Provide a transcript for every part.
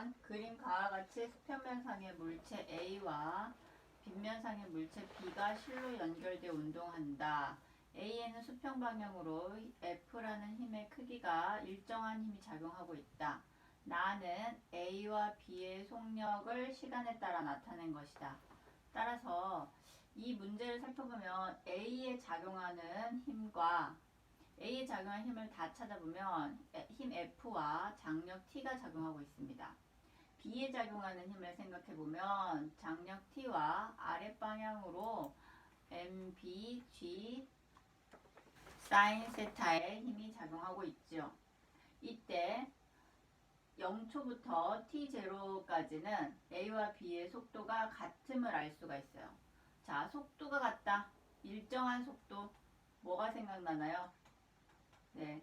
4번 그림 가와 같이 수평면상의 물체 A와 빗면상의 물체 B가 실로 연결돼 운동한다. A에는 수평 방향으로 F라는 힘의 크기가 일정한 힘이 작용하고 있다. 나는 A와 B의 속력을 시간에 따라 나타낸 것이다. 따라서 이 문제를 살펴보면 A에 작용하는 힘과 A에 작용한 힘을 다 찾아보면 에- 힘 F와 장력 T가 작용하고 있습니다. B에 작용하는 힘을 생각해 보면 장력 T와 아랫 방향으로 MB, G, 사인 세타의 힘이 작용하고 있죠. 이때 0초부터 T0까지는 A와 B의 속도가 같음을 알 수가 있어요. 자, 속도가 같다. 일정한 속도. 뭐가 생각나나요? 네.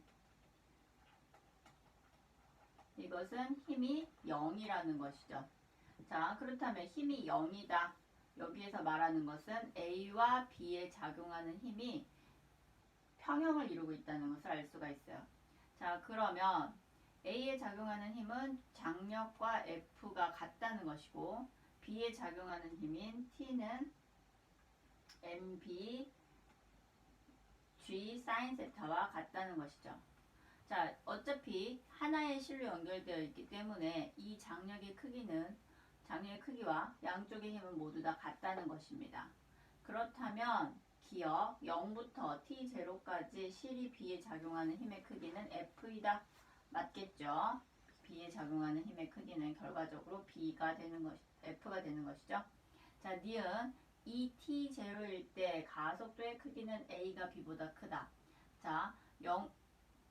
이것은 힘이 0이라는 것이죠. 자, 그렇다면 힘이 0이다. 여기에서 말하는 것은 A와 B에 작용하는 힘이 평형을 이루고 있다는 것을 알 수가 있어요. 자, 그러면 A에 작용하는 힘은 장력과 F가 같다는 것이고 B에 작용하는 힘인 T는 MB G 사인 세타와 같다는 것이죠. 자, 어차피 하나의 실로 연결되어 있기 때문에 이 장력의 크기는 장력의 크기와 양쪽의 힘은 모두 다 같다는 것입니다. 그렇다면 기억 0부터 T0까지 실이 B에 작용하는 힘의 크기는 F이다. 맞겠죠? B에 작용하는 힘의 크기는 결과적으로 B가 되는 것, F가 되는 것이죠. 자, 니은 이 T0일 때 가속도의 크기는 A가 B보다 크다. 자, 0,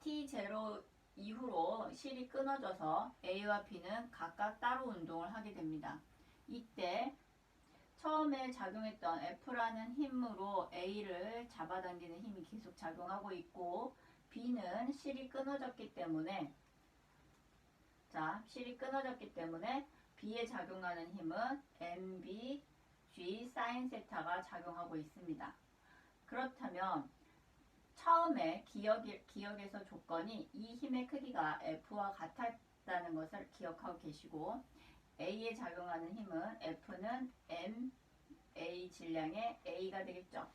T0 이후로 실이 끊어져서 A와 B는 각각 따로 운동을 하게 됩니다. 이때 처음에 작용했던 F라는 힘으로 A를 잡아당기는 힘이 계속 작용하고 있고 B는 실이 끊어졌기 때문에 자, 실이 끊어졌기 때문에 B에 작용하는 힘은 MB, G 사인 세타가 작용하고 있습니다. 그렇다면 처음에 기억, 기억에서 조건이 이 힘의 크기가 F와 같았다는 것을 기억하고 계시고 A에 작용하는 힘은 F는 M, A 질량의 A가 되겠죠.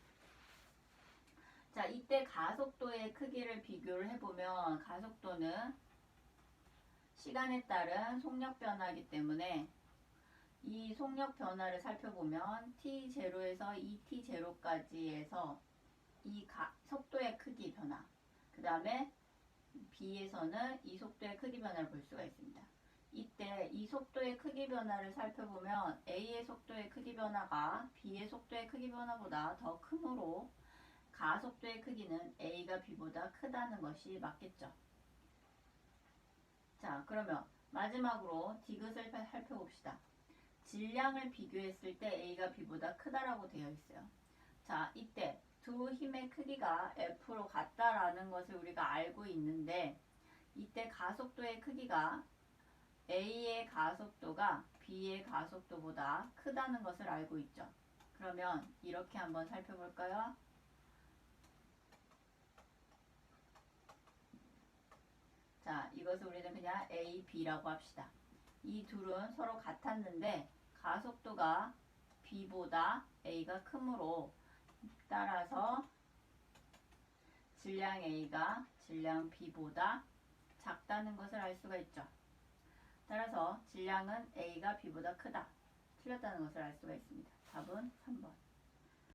자, 이때 가속도의 크기를 비교를 해보면 가속도는 시간에 따른 속력 변화이기 때문에 이 속력 변화를 살펴보면 T0에서 2T0까지에서 이 가, 속도의 크기 변화, 그 다음에 B에서는 이 속도의 크기 변화를 볼 수가 있습니다. 이때 이 속도의 크기 변화를 살펴보면 A의 속도의 크기 변화가 B의 속도의 크기 변화보다 더 크므로 가속도의 크기는 A가 B보다 크다는 것이 맞겠죠. 자, 그러면 마지막으로 디귿을 살펴봅시다. 질량을 비교했을 때 A가 B보다 크다라고 되어 있어요. 자, 이때 두 힘의 크기가 F로 같다라는 것을 우리가 알고 있는데 이때 가속도의 크기가 A의 가속도가 B의 가속도보다 크다는 것을 알고 있죠. 그러면 이렇게 한번 살펴볼까요? 자, 이것을 우리는 그냥 A, B라고 합시다. 이 둘은 서로 같았는데 가속도가 B보다 A가 크므로 따라서 질량 A가 질량 B보다 작다는 것을 알 수가 있죠. 따라서 질량은 A가 B보다 크다. 틀렸다는 것을 알 수가 있습니다. 답은 3번.